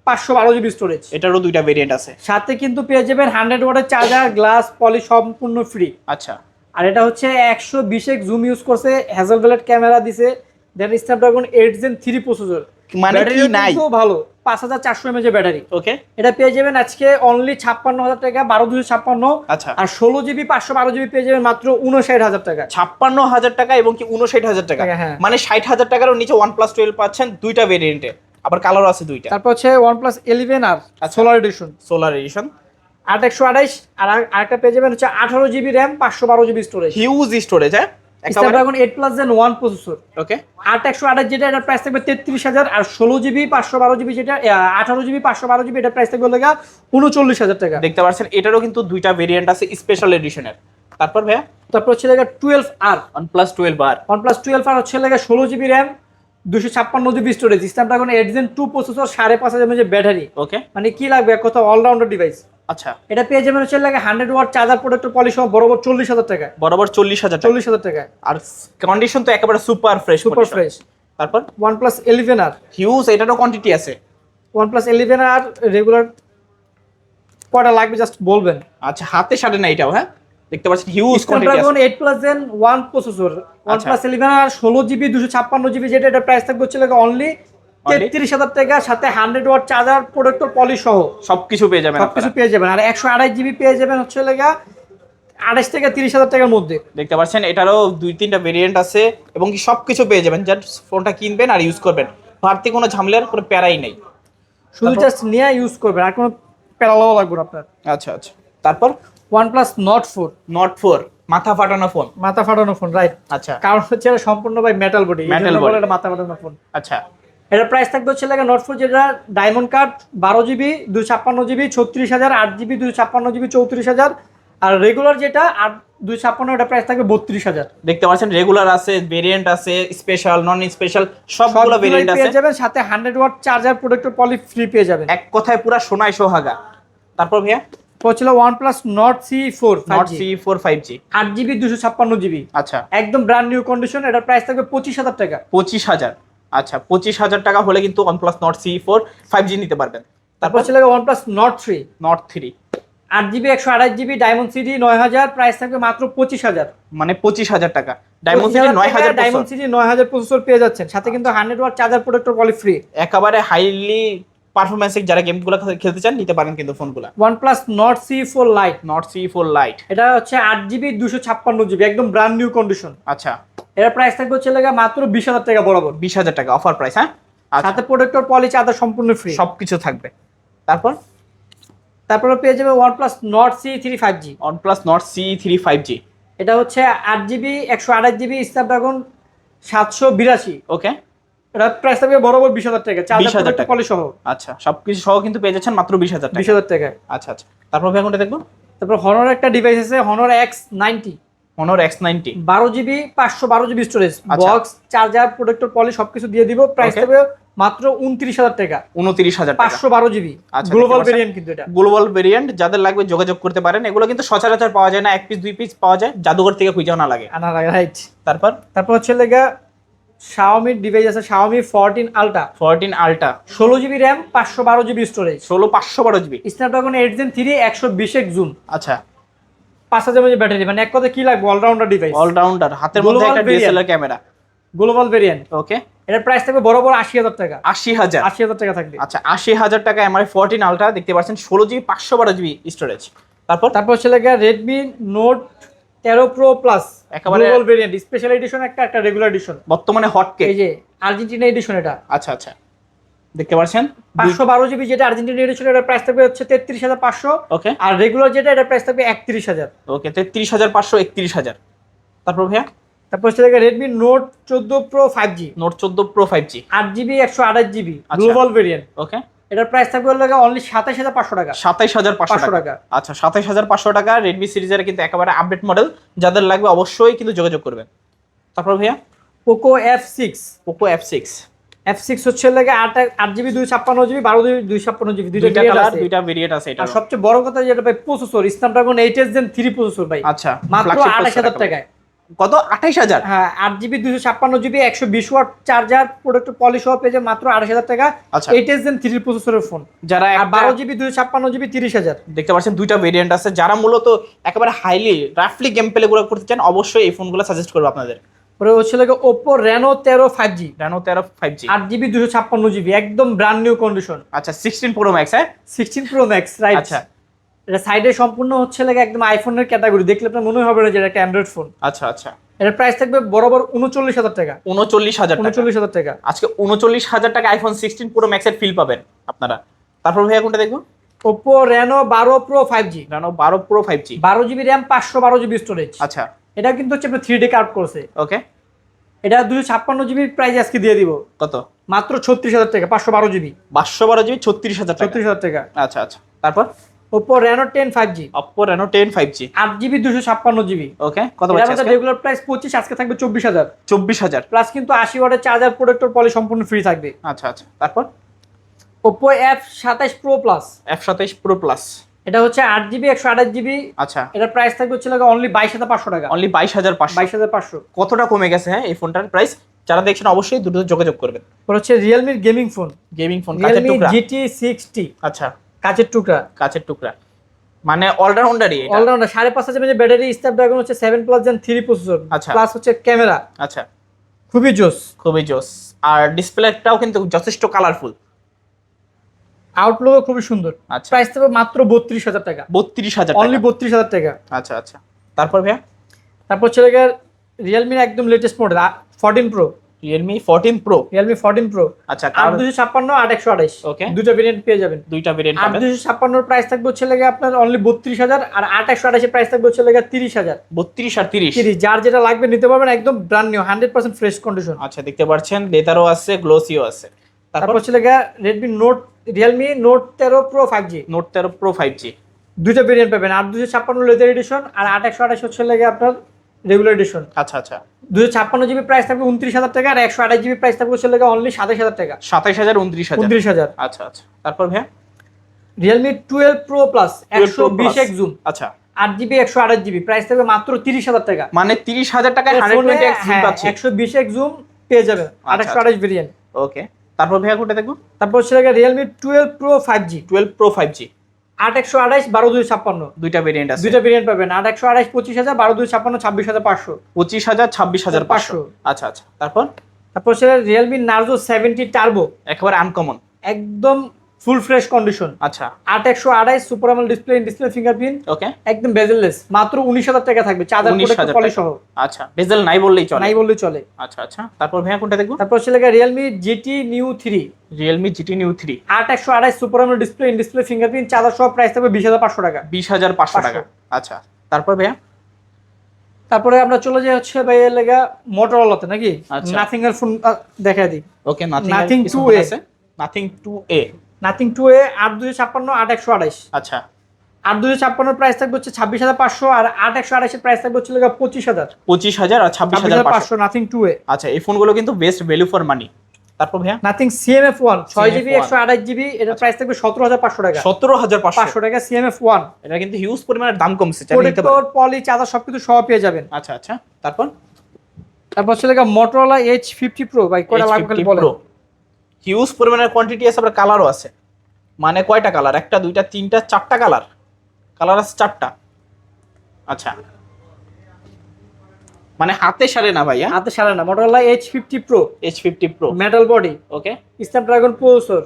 পাঁচশো বারো জিবি স্টোরেজ এটারও দুইটা ভেরিয়েন্ট আছে। সাথে কিন্তু পেয়ে যাবেন হান্ড্রেড ওয়াটের চার্জার গ্লাস পলি সম্পূর্ণ ফ্রি আচ্ছা। আর এটা হচ্ছে একশো বিশে জুম ইউজ করছে হ্যাজেল ব্লেড ক্যামেরা দিছে then Snapdragon eight gen three processor মানে কি নাই? ভালো পাঁচ হাজার চারশো এমএচ ব্যাটারি ওকে এটা পেয়ে যাবেন আজকে অনলি ছাপ্পান্ন হাজার টাকা বারো দুশো ছাপ্পান্ন। আচ্ছা। আর ষোলো জিবি পাঁচশো বারো জিবি পেয়ে যাবেন মাত্র উনষাট হাজার টাকা। ছাপ্পান্ন হাজার টাকা এবং কি উনষাট হাজার টাকা? হ্যাঁ। মানে ষাট হাজার টাকারও নিচে ওয়ান প্লাস টুয়েলভ পাচ্ছেন দুইটা ভেরিয়েন্টে আবার কালারও আছে দুইটা। তারপর হচ্ছে OnePlus eleven R. Solar edition solar edition আট একশো আঠাইশ আর আরেকটা পেয়ে যাবেন হচ্ছে আঠারো জিবি র্যাম পাঁচশো বারো জিবি স্টোরেজ হিউজ স্টোরেজ হ্যাঁ? Snapdragon eight plus gen one processor okay আট একশো আঠাশ যেটা এটার প্রাইস থাকবে তেত্রিশ হাজার আর ষোলো জিবি জিবি যেটা আঠারো জিবি পাঁচশো বারো জিবি এটার প্রাইস থাকবে লেগা টাকা। দেখতে পাচ্ছেন এটারও কিন্তু দুইটা ভেরিয়েন্ট আছে স্পেশাল এডিশনের তারপর ভাইয়া? তারপর হচ্ছে লেগা আর প্লাস আর প্লাস আর হচ্ছে লেগা জিবি র্যাম দুশো ছাপ্পান্ন GB storage Snapdragon eight gen two processor সাড়ে পাঁচ হাজার ব্যাটারি ওকে মানে কি লাগবে? এক কথা অলরাউন্ডার ডিভাইস আচ্ছা। এটা পেয়ে যাবেন হচ্ছে লাগে হান্ড্রেড ওয়াট চার্জার প্রোডাক্টের পলিশ বরাবর চল্লিশ হাজার টাকা। বরাবর চল্লিশ হাজার চল্লিশ হাজার টাকা। আর কন্ডিশন তো একেবারে সুপার ফ্রেশ সুপার ফ্রেশ তারপর? ওয়ান প্লাস আর হিউজ এটারও কোয়ান্টিটি আছে। One plus eleven R regular কয়টা লাগবে জাস্ট বলবেন। আচ্ছা হাতে সাড়ে না এটাও হ্যাঁ? দেখতে পাচ্ছেন হিউজ কোয়ান্টিটি আছে। Eight plus one processor one. Plus eleven R ষোলো জিবি দুশো ছাপ্পান্ন জিবি যেটা এটা প্রাইস থাকবে হচ্ছে লাগে অনলি তেত্রিশ হাজার টাকা সাথে হান্ড্রেড ওয়াট চার্জার প্রোডাক্টর পলি সহ। সবকিছু পেয়ে যাবেন সবকিছু পেয়ে যাবেন। আর একশো আড়াই জিবি পেয়ে যাবেন হচ্ছে লেগা আড়াইশ থেকে তিরিশ হাজার টাকার মধ্যে। দেখতে পাচ্ছেন এটারও দুই তিনটা ভেরিয়েন্ট আছে এবং কি সবকিছু পেয়ে যাবেন। জাস্ট ফোনটা কিনবেন আর ইউজ করবেন। বাড়তি কোনো ঝামেলার কোনো প্যারাই নেই। শুধু জাস্ট নিয়ে ইউজ করবেন আর কোনো প্যারালাও লাগবে না আপনার। আচ্ছা আচ্ছা। তারপর? OnePlus Nord four Nord four মাথা ফাটানো ফোন মাথা ফাটানো ফোন রাইট আচ্ছা। কারণ হচ্ছে সম্পূর্ণ ভাই মেটাল বডি body। এটা মাথা ফাটানো ফোন আচ্ছা। এটার প্রাইস থাকবে হচ্ছে লাগে নট ফোর যেটা ডায়মন্ড কার্ড বারো জিবি দুই ছাপ্পান্ন জিবি ছত্রিশ হাজার আট জিবি দুই ছাপ্পান্ন জিবি চৌত্রিশ হাজার। আর রেগুলার যেটা আট দুই ছাপ্পান্ন ওটা প্রাইস থাকবে বত্রিশ হাজার। দেখতে পাচ্ছেন রেগুলার আছে ভেরিয়েন্ট আছে স্পেশাল নন স্পেশাল সবগুলো ভেরিয়েন্ট আছে পেয়ে যাবেন সাথে হান্ড্রেড ওয়াট চার্জার প্রোডাক্টের পলি ফ্রি পেয়ে যাবেন। এক কথায় পুরা সোনায় সোহাগা। তারপর ভাইয়া? হচ্ছিল OnePlus Nord CE four Nord CE four five G আট জিবি দুশো ছাপ্পান্ন জিবি আচ্ছা। একদম ব্র্যান্ড নিউ কন্ডিশন এটার প্রাইস থাকবে পঁচিশ হাজার টাকা। পঁচিশ হাজার। আচ্ছা পঁচিশ হাজার টাকা হলে কিন্তু OnePlus Nord CE four five G নিতে পারবেন। তারপর হচ্ছে one Nord three Nord three আট জিবি একশো আঠাশ জিবি ডায়মন্ড সিডি নয় হাজার প্রাইস থাকবে মাত্র পঁচিশ হাজার। মানে পঁচিশ হাজার টাকা। ডায়মন্ড সিটি নয় হাজার ডায়মন্ড সিডি নয় হাজার প্রসেসর পেয়ে যাচ্ছেন। সাথে কিন্তু হান্ড্রেড ওয়াট চার্জার প্রোডাক্টর পলি ফ্রি একেবারে হাইলি পারফরমেন্সিক যারা গেমগুলো খেলতে চান নিতে পারেন কিন্তু ফোনগুলো CE four lite Nord CE four lite এটা হচ্ছে আট জিবি দুশো ছাপ্পান্ন জিবি একদম ব্র্যান্ড নিউ কন্ডিশন আচ্ছা। এর প্রাইস থাকবে হচ্ছে লেগে মাত্র বিশ হাজার টাকা বরাবর। বিশ হাজার টাকা অফার প্রাইস হ্যাঁ? সাথে প্রোডাক্টর পলি চার্জার সম্পূর্ণ ফ্রি সবকিছু থাকবে। তারপর? তারপরে পেয়ে যাবে OnePlus Nord CE three five G OnePlus Nord CE three five G এটা হচ্ছে আট জিবি একশো আঠাশ জিবি স্ন্যাপড্রাগন সাতশো বিরাশি। ওকে এটা প্রাইস থাকবে বরাবর বিশ হাজার টাকা। 20,000 চার্জার টাকা। পলি সহ। আচ্ছা সবকিছু সহ কিন্তু পেয়ে যাচ্ছেন মাত্র বিশ হাজার বিশ টাকা হাজার টাকা। আচ্ছা আচ্ছা। তারপর ভাই কোনটা দেখব? তারপর হনর একটা ডিভাইস আছে Honor X ninety Honor X ninety বারো জিবি পাঁচশো বারো জিবি স্টোরেজ আচ্ছা। বক্স চার্জার প্রোডাক্টর পলি সবকিছু দিয়ে দিব। প্রাইস. থাকবে মাত্র উনত্রিশ হাজার টাকা। উনত্রিশ হাজার টাকা। পাঁচশো বারো জিবি। আচ্ছা, গ্লোবাল পাচ্ছেন? ভেরিয়েন্ট কিন্তু এটা। গ্লোবাল ভেরিয়েন্ট যাদের লাগবে যোগাযোগ করতে পারেন। এগুলো কিন্তু সচরাচর পাওয়া যায় না। এক পিস দুই পিস পাওয়া যায়। জাদুঘর থেকে খুঁজেও না লাগে। আনা রাইট তারপর? তারপর হচ্ছে লেগা শাওমির ডিভাইস আছে Xiaomi fourteen ultra fourteen ultra ষোলো জিবি র্যাম পাঁচশো বারো জিবি স্টোরেজ ষোলো পাঁচশো বারো GB. Snapdragon eight gen three একশো বিশ এক জুম আচ্ছা। পাঁচ হাজার ব্যাটারি মানে এক কথা কি লাগবে? অলরাউন্ডার ডিভাইস অলরাউন্ডার হাতের মধ্যে একটা DSLR camera global variant okay এটার প্রাইস থাকবে বড় বড় আশি হাজার টাকা। আশি হাজার। আশি হাজার টাকা থাকবে। আচ্ছা আশি হাজার টাকা এমআই ফোরটিন আলট্রা দেখতে পাচ্ছেন ষোলো জিবি পাঁচশো বারো জিবি স্টোরেজ তারপর? তারপর হচ্ছে লেগা রেডমি নোট তেরো প্রো প্লাস একেবারে- গ্লোবাল ভেরিয়েন্ট স্পেশাল এডিশন একটা একটা রেগুলার এডিশন বর্তমানে হটকে এই যে আর্জেন্টিনা এডিশন এটা। আচ্ছা আচ্ছা। দেখতে পাচ্ছেন? পাঁচশো বারো জিবি যেটা আর্জেন্টিনা এডিশন এটার প্রাইস থাকবে হচ্ছে তেত্রিশ হাজার পাঁচশো। ওকে আর রেগুলার যেটা এটার প্রাইস থাকবে একত্রিশ হাজার। ওকে তেত্রিশ হাজার পাঁচশো একত্রিশ হাজার। তারপর ভাইয়া? তারপর হচ্ছে লেগা রেডমি নোট চোদ্দ প্রো ফাইভ জি নোট চোদ্দ প্রো ফাইভ জি আট জিবি একশো আঠাশ জিবি। গ্লোবাল ভেরিয়েন্ট ওকে এটার প্রাইস থাকবে লেগা অনলি সাতাশ হাজার পাঁচশো টাকা। সাতাইশ হাজার পাঁচশো টাকা। টাকা। আচ্ছা সাতাইশ হাজার পাঁচশো টাকা রেডমি সিরিজের কিন্তু একেবারে আপডেট মডেল যাদের লাগবে অবশ্যই কিন্তু যোগাযোগ করবেন। তারপর ভাইয়া? Poco F six Poco F six F six হচ্ছে লেগে আট আট জিবি দুই ছাপ্পান্ন জিবি বারো জিবি দুই ছাপ্পান্ন জিবি দুইটা দুইটা কালার আছে। দুইটা ভেরিয়েন্ট আছে এটা সবচেয়ে বড় কথা যেটা ভাই processor Snapdragon eight S gen three processor ভাই। আচ্ছা মাত্র আঠাশ হাজার টাকায়। কত? আঠাইশ হাজার? হ্যাঁ আট জিবি দুশো ছাপ্পান্ন জিবি একশো বিশ ওয়াট চার্জার প্রোডাক্ট পলিশ সহ পেয়ে যাবে মাত্র আঠাশ হাজার টাকা। আচ্ছা। এইট এস জেন থ্রি প্রসেসরের ফোন যারা আর বারো জিবি দুশো ছাপ্পান্ন জিবি তিরিশ হাজার। দেখতে পাচ্ছেন দুইটা ভেরিয়েন্ট আছে। যারা মূলত একেবারে হাইলি রাফলি গেম প্লে গুলো করতে চান অবশ্যই এই ফোনগুলো সাজেস্ট করব আপনাদের। ওরা হচ্ছে লাগে ওপো রেনো তেরো ফাইভ জি রেনো তেরো ফাইভ জি আট জিবি দুশো ছাপ্পান্ন জিবি একদম ব্র্যান্ড নিউ কন্ডিশন আচ্ছা সিক্সটিন প্রো ম্যাক্স হ্যাঁ? সিক্সটিন প্রো ম্যাক্স রাইট আচ্ছা। এটা সাইডে সম্পূর্ণ হচ্ছে লাগে একদম আইফোনের ক্যাটাগরি দেখলে আপনার মনে হবে না যে এটা একটা অ্যান্ড্রয়েড ফোন আচ্ছা আচ্ছা। এটার প্রাইস থাকবে বরাবর উনচল্লিশ হাজার টাকা। উনচল্লিশ হাজার টাকা। উনচল্লিশ হাজার টাকা। আজকে উনচল্লিশ হাজার টাকা আইফোন সিক্সটিন প্রো ম্যাক্সের ফিল পাবেন আপনারা। তারপর ভাইয়া কোনটা দেখব? ওপো রেনো বারো প্রো ফাইভ জি রেনো বারো প্রো ফাইভ জি বারো জিবি র্যাম পাঁচশো বারো জিবি স্টোরেজ আচ্ছা। এটা কিন্তু হচ্ছে আপনার থ্রি ডে কার্ড করছে। ওকে এটা দুশো ছাপ্পান্ন জিবি প্রাইস আজকে দিয়ে দিব। কত? মাত্র ছত্রিশ হাজার টাকা পাঁচশো বারো জিবি পাঁচশো বারো জিবি ছত্রিশ হাজার টাকা। ছত্রিশ হাজার টাকা। আচ্ছা আচ্ছা। তারপর? Oppo Reno ten five G Oppo Reno ten five G আট জিবি দুশো ছাপ্পান্ন জিবি ওকে কত? রেগুলার প্রাইস পঁচিশ আজকে থাকবে চব্বিশ হাজার। চব্বিশ হাজার। প্লাস কিন্তু আশি ওয়াটের চার্জার প্রোডাক্টর পলি সম্পূর্ণ ফ্রি থাকবে। আচ্ছা আচ্ছা। তারপর? ওপো এফ সাতাশ প্রো প্লাস এফ সাতাইশ প্রো প্লাস এটা হচ্ছে আট জিবি একশো আঠাশ জিবি আচ্ছা। এটার প্রাইস থাকবে হচ্ছে অনলি বাইশ হাজার পাঁচশো টাকা। অনলি বাইশ হাজার পাঁচশো। বাইশ হাজার পাঁচশো। কতটা কমে গেছে হ্যাঁ এই ফোনটার প্রাইস যারা দেখছেন অবশ্যই দ্রুত যোগাযোগ করবেন। হচ্ছে রিয়েলমির গেমিং ফোন গেমিং ফোন কাচের টুকরা। জিটি সিক্সটি আচ্ছা। কাচের টুকরা। কাচের টুকরা। মানে অলরাউন্ডারই এটা। অলরাউন্ডার সাড়ে পাঁচ হাজার ব্যাটারি স্ন্যাপড্রাগন হচ্ছে seven plus gen three processor আচ্ছা। প্লাস হচ্ছে ক্যামেরা আচ্ছা। খুবই জোস। খুবই জোস। আর ডিসপ্লেটাও কিন্তু যথেষ্ট কালারফুল আউটলুকও খুবই সুন্দর। আচ্ছা। প্রাইস থাকবে মাত্র বত্রিশ হাজার টাকা। বত্রিশ হাজার অনলি বত্রিশ হাজার টাকা। আচ্ছা আচ্ছা। তারপর ভাইয়া? তারপর ছেলে রিয়েলমির একদম latest model fourteen pro Realme fourteen pro Realme fourteen pro আচ্ছা আট দুশো ছাপ্পান্ন আট একশো আঠাইশ। Okay. দুটো ভেরিয়েন্ট পেয়ে যাবেন। দুইটা ভেরিয়েন্ট আট দুশো ছাপ্পান্নর প্রাইস থাকবে হচ্ছে লেগে আপনার অনলি বত্রিশ হাজার আর আট একশো আঠাশের প্রাইস থাকবে হচ্ছে লেগে তিরিশ হাজার। বত্রিশ আর তিরিশ? তিরিশ যার যেটা লাগবে নিতে পারবেন একদম brand new hundred percent fresh condition আচ্ছা দেখতে পাচ্ছেন লেদারও আছে গ্লোসিও আছে। তারপর? তারপর হচ্ছে লেগে রেডমি নোট রিয়েলমি নোট তেরো প্রো ফাইভ জি নোট তেরো প্রো ফাইভ জি দুটো ভেরিয়েন্ট পাবেন আর দুশো ছাপ্পান্ন লেদার এডিশন আর আট একশো আঠাশ হচ্ছে লেগে আপনার রেগুলার এডিশন আচ্ছা আচ্ছা। দুশো ছাপ্পান্ন জিবি প্রাইস থাকবে উনত্রিশ হাজার টাকা আর একশো আঠাশ জিবি প্রাইস থাকবে হচ্ছে লেগে অনলি সাতাশ হাজার টাকা। সাতাশ হাজার উনত্রিশ হাজার। উনত্রিশ হাজার। আচ্ছা আচ্ছা। তারপর ভাইয়া? রিয়েলমি টুয়েলভ প্রো প্লাস একশো বিশ এক জুম আচ্ছা। আট জিবি একশো আঠাশ জিবি প্রাইস থাকবে মাত্র তিরিশ হাজার টাকা। মানে তিরিশ হাজার টাকায় পাচ্ছে। একশো বিশ এক জুম পেয়ে যাবে একশো আঠাশ ভেরিয়েন্ট ওকে তারপর ভাইয়া কোনটা দেখব? তারপর হচ্ছে Realme twelve pro five G twelve pro five G আট একশো আঠাশ বারো দুই ছাপ্পান্ন। দুইটা ভেরিয়েন্ট আছে। দুইটা ভেরিয়েন্ট পাবেন। আট একশো আঠাশ পঁচিশ হাজার বারো দুই ছাপ্পান্ন ছাব্বিশ হাজার পাঁচশো। পঁচিশ হাজার ছাব্বিশ হাজার পাঁচশো। আচ্ছা আচ্ছা। তারপর? তারপর সেটা রিয়েলমি নার্জো সেভেন্টি টার্বো একেবারে আনকমন একদম ফুল ফ্রেশ কন্ডিশন আচ্ছা। আট একশো আঠাশ super AMOLED display display fingerprint ওকে একদম বেজেললেস মাত্র উনিশ হাজার টাকা থাকবে চার্জার 19,000 পলি সহ। আচ্ছা বেজেল নাই বললেই চলে। নাই বললে চলে। আচ্ছা আচ্ছা তারপর ভাইয়া কোনটা দেখব? তারপর হচ্ছে Realme GT Neo three Realme GT Neo three আট একশো আঠাশ super AMOLED display in display fingerprint charger সহ প্রাইস থাকবে বিশ হাজার পাঁচশো টাকা। বিশ হাজার পাঁচশো টাকা। আচ্ছা তারপর ভাইয়া? তারপরে আমরা চলে যাই হচ্ছে ভাই এর লেগা মোটরওয়ালাতে নাকি? আচ্ছা। নাথিং এর ফোন দেখা দিই। ওকে নাথিং Nothing কিছু 2A nothing two A Nothing two A আট দুশো ছাপ্পান্ন আট একশো আঠাশ আচ্ছা। আট দুশো ছাপ্পান্নর প্রাইস থাকবে হচ্ছে ছাব্বিশ হাজার পাঁচশো আর আট একশো আঠাশের প্রাইস থাকবে হচ্ছে পঁচিশ হাজার। পঁচিশ হাজার আর ছাব্বিশ হাজার পাঁচশো। নাথিং টু এ আচ্ছা এই ফোনগুলো কিন্তু বেস্ট ভ্যালু ফর মানি তারপর ভাইয়া? নাথিং সিএমএফ ওয়ান ছয় জিবি একশো আঠাশ জিবি এটার প্রাইস থাকবে সতেরো হাজার পাঁচশো টাকা। সতেরো হাজার পাঁচশো। টাকা সিএমএফ ওয়ান এটা কিন্তু হিউজ পরিমাণের দাম কমছে প্রোটেক্টর। পলি চার্জার সবকিছু সহ পেয়ে যাবেন। আচ্ছা আচ্ছা। তারপর? তারপর হচ্ছে মোটরোলা এইচ ফিফটি প্রো ভাই কয়টা লাগবে বলেন। হিউজ পরিমাণের কোয়ান্টিটি আছে আবার কালারও আছে। মানে কয়টা কালার একটা দুইটা তিনটা চারটা কালার কালার আছে চারটা। আচ্ছা। মানে হাতে সারে না ভাইয়া? হাতে সারে না। Motorola Edge fifty pro Edge fifty pro metal body okay Snapdragon processor